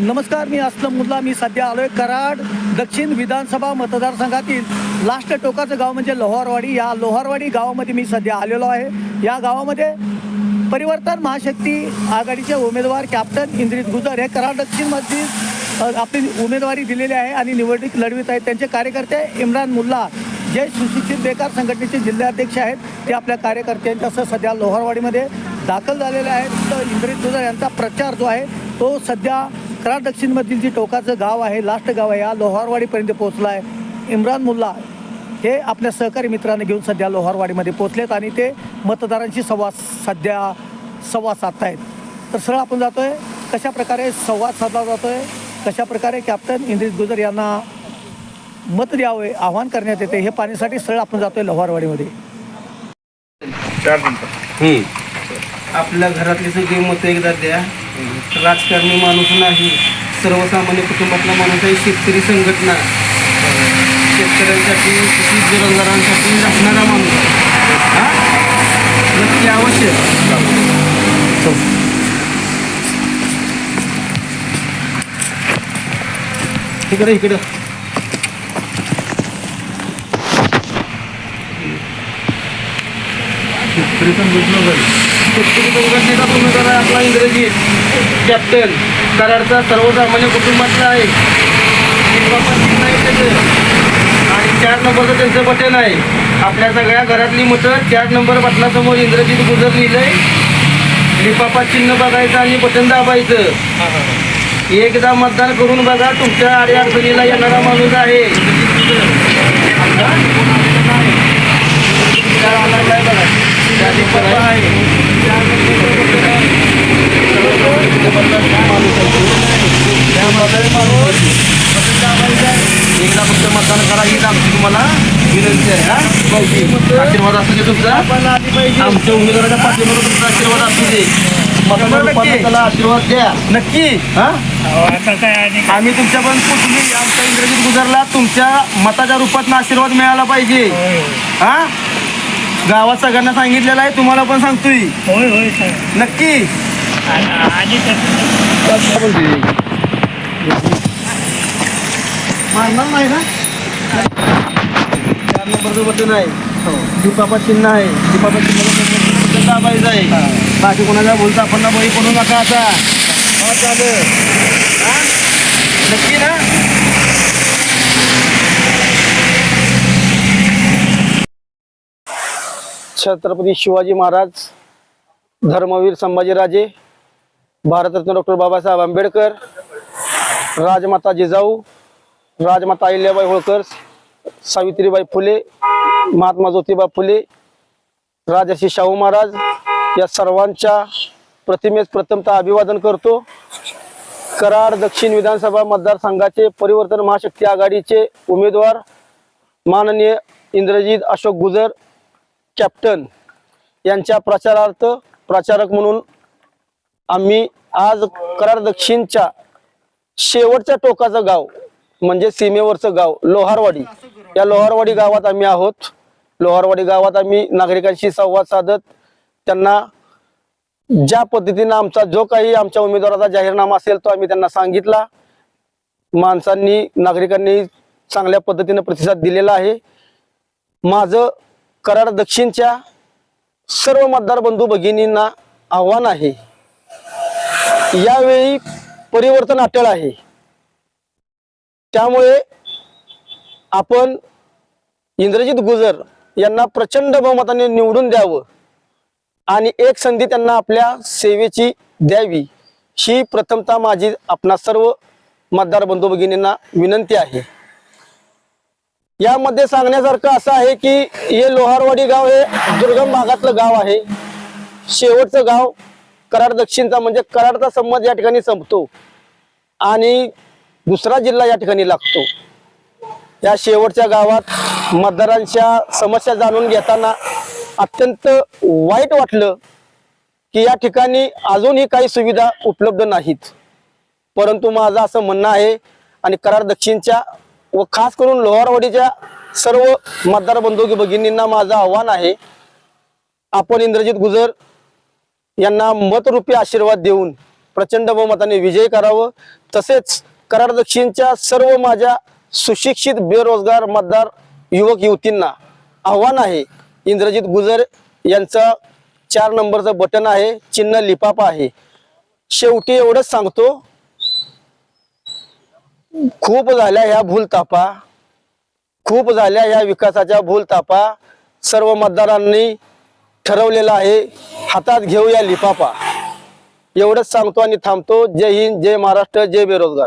नमस्कार मी असलम मुल्ला. मी सध्या आलोय कराड दक्षिण विधानसभा मतदारसंघातील लास्ट टोकाचं गाव म्हणजे लोहारवाडी. या लोहारवाडी गावामध्ये मी सध्या आलेलो आहे. या गावामध्ये परिवर्तन महाशक्ती आघाडीचे उमेदवार कॅप्टन इंद्रित गुजर हे कराड दक्षिणमध्ये आपली उमेदवारी दिलेली आहे आणि निवडणूक लढवित आहेत. त्यांचे कार्यकर्ते इम्रान मुल्ला जे सुशिक्षित बेकार संघटनेचे जिल्हाध्यक्ष आहेत ते आपल्या कार्यकर्त्यांच्यासह सध्या लोहारवाडीमध्ये दाखल झालेले आहेत. तर इंद्रित गुजर यांचा प्रचार जो आहे तो सध्या कराड दक्षिणमधील जी टोकाचं गाव आहे लास्ट गाव आहे या लोहारवाडीपर्यंत पोहोचला आहे इम्रान मुल्ला. हे आपल्या सहकारी मित्राने घेऊन सध्या लोहारवाडीमध्ये पोहोचलेत आणि ते मतदारांशी संवाद सध्या संवाद साधत आहेत तर सरळ आपण जातोय कशा प्रकारे संवाद साधला आहे कशा प्रकारे कॅप्टन इंद्रित गुजर यांना मत द्यावे आवाहन करण्यात येते हे पाहण्यासाठी सरळ आपण जातोय लोहारवाडीमध्ये. आपल्या घरातली सगळी मत एकदा द्या. राजकारणी माणूस नाही. सर्वसामान्य कुटुंबातला माणूस आहे. शेतकरी संघटना. शेतकऱ्यांसाठी कृषी बेरोजगारांसाठी राखणारा माणूस हा? नक्की आवश्यक. इकडे इकडं. शेतकरी संघटना शेतकरी संघटनेचा उमेदवार आहे आपला इंग्रजी. कॅप्टन कराडचा सर्वसामान्य कुटुंबातला आहे. आणि चार नंबरचं त्यांचं बटन आहे. आपल्या सगळ्या घरातली मतं चार नंबर बटनासमोर इंद्रजीत गुजर लिहिलंय. लिपापा चिन्ह बघायचं आणि बटन दाबायचं. एकदा मतदान करून बघा तुमच्या अडीअडचणीला येणारा माणूस आहे चार आणायला आहे बघा. चार नंबर आहे. फक्त मतदान करा हीच आमची तुम्हाला. विनंती आहे हा? आशीर्वाद असू दे तुमचा. आमच्या उमेदवाराच्या पाठीमागे तुमचा आशीर्वाद असू दे. मतदान रूपाने त्याला आशीर्वाद द्या. नक्की. हा? आम्ही तुमच्या पण तुम्ही आमच्या इंग्रजीत गुजरला तुमच्या मताच्या रूपात आशीर्वाद मिळाला पाहिजे. हा? गावात सगळ्यांना सांगितलेलं आहे तुम्हाला पण सांगतोय. होय होय सर नक्की. आणि मारणार नाही ना चार नंबरचं बटन आहे दीपापा चिन्ह आहे. दीपापा चिन्ह दाबायचं आहे? बाकी कोणाला बोलता आपण ना बळी पडू नका आता? हा हा? नक्की ना? छत्रपती शिवाजी महाराज धर्मवीर संभाजीराजे भारतरत्न डॉक्टर बाबासाहेब आंबेडकर राजमाता जिजाऊ राजमाता अहिल्याबाई होळकर सावित्रीबाई फुले महात्मा ज्योतिबा फुले राजर्षी शाहू महाराज या सर्वांच्या प्रतिमेस प्रथमतः अभिवादन करतो. कराड दक्षिण विधानसभा मतदारसंघाचे परिवर्तन महाशक्ती आघाडीचे उमेदवार माननीय इंद्रजित अशोक गुजर कॅप्टन यांच्या प्रचारार्थ प्रचारक म्हणून आम्ही आज कराड दक्षिणच्या शेवटच्या टोकाचं गाव म्हणजे सीमेवरचं गाव लोहारवाडी. या लोहारवाडी गावात आम्ही आहोत. लोहारवाडी गावात आम्ही नागरिकांशी संवाद साधत त्यांना ज्या पद्धतीनं आमचा जो काही आमच्या उमेदवाराचा जाहीरनामा असेल तो आम्ही त्यांना सांगितला. माणसांनी नागरिकांनी चांगल्या पद्धतीनं प्रतिसाद दिलेला आहे. माझं कराड दक्षिणच्या सर्व मतदार बंधू भगिनींना आव्हान आहे. यावेळी परिवर्तन अटळ आहे. त्यामुळे आपण इंद्रजित गुजर यांना प्रचंड बहुमताने निवडून द्यावं आणि एक संधी त्यांना आपल्या सेवेची द्यावी ही प्रथमतः माझी आपणा सर्व मतदार बंधू भगिनींना विनंती आहे. यामध्ये सांगण्यासारखं असं आहे की हे लोहारवाडी गाव हे दुर्गम भागातलं गाव आहे. शेवटचं गाव कराड दक्षिणचा म्हणजे कराडचा संबंध या ठिकाणी संपतो. आणि दुसरा जिल्हा या ठिकाणी लागतो. या शेवटच्या गावात मतदारांच्या समस्या जाणून घेताना अत्यंत वाईट वाटलं की या ठिकाणी अजूनही काही सुविधा उपलब्ध नाहीत. परंतु माझं असं म्हणणं आहे आणि करार दक्षिणच्या व खास करून लोहारवाडीच्या सर्व मतदार बंधू भगिनींना माझं आव्हान आहे आपण इंद्रजित गुजर यांना मतरूपी आशीर्वाद देऊन प्रचंड बहुमताने विजय करावं. तसेच कराड दक्षिणच्या सर्व माझ्या सुशिक्षित बेरोजगार मतदार युवक युवतींना आव्हान आहे. इंद्रजित गुजर यांचं चार नंबरचं बटन आहे चिन्ह लिपाप आहे. शेवटी एवढंच सांगतो खूप झाल्या ह्या भूलतापा खूप झाल्या ह्या विकासाच्या भूलतापा सर्व मतदारांनी ठरवलेलं आहे हातात घेऊया लिफाफा. एवढंच सांगतो आणि थांबतो. जय हिंद जय महाराष्ट्र जय बेरोजगार.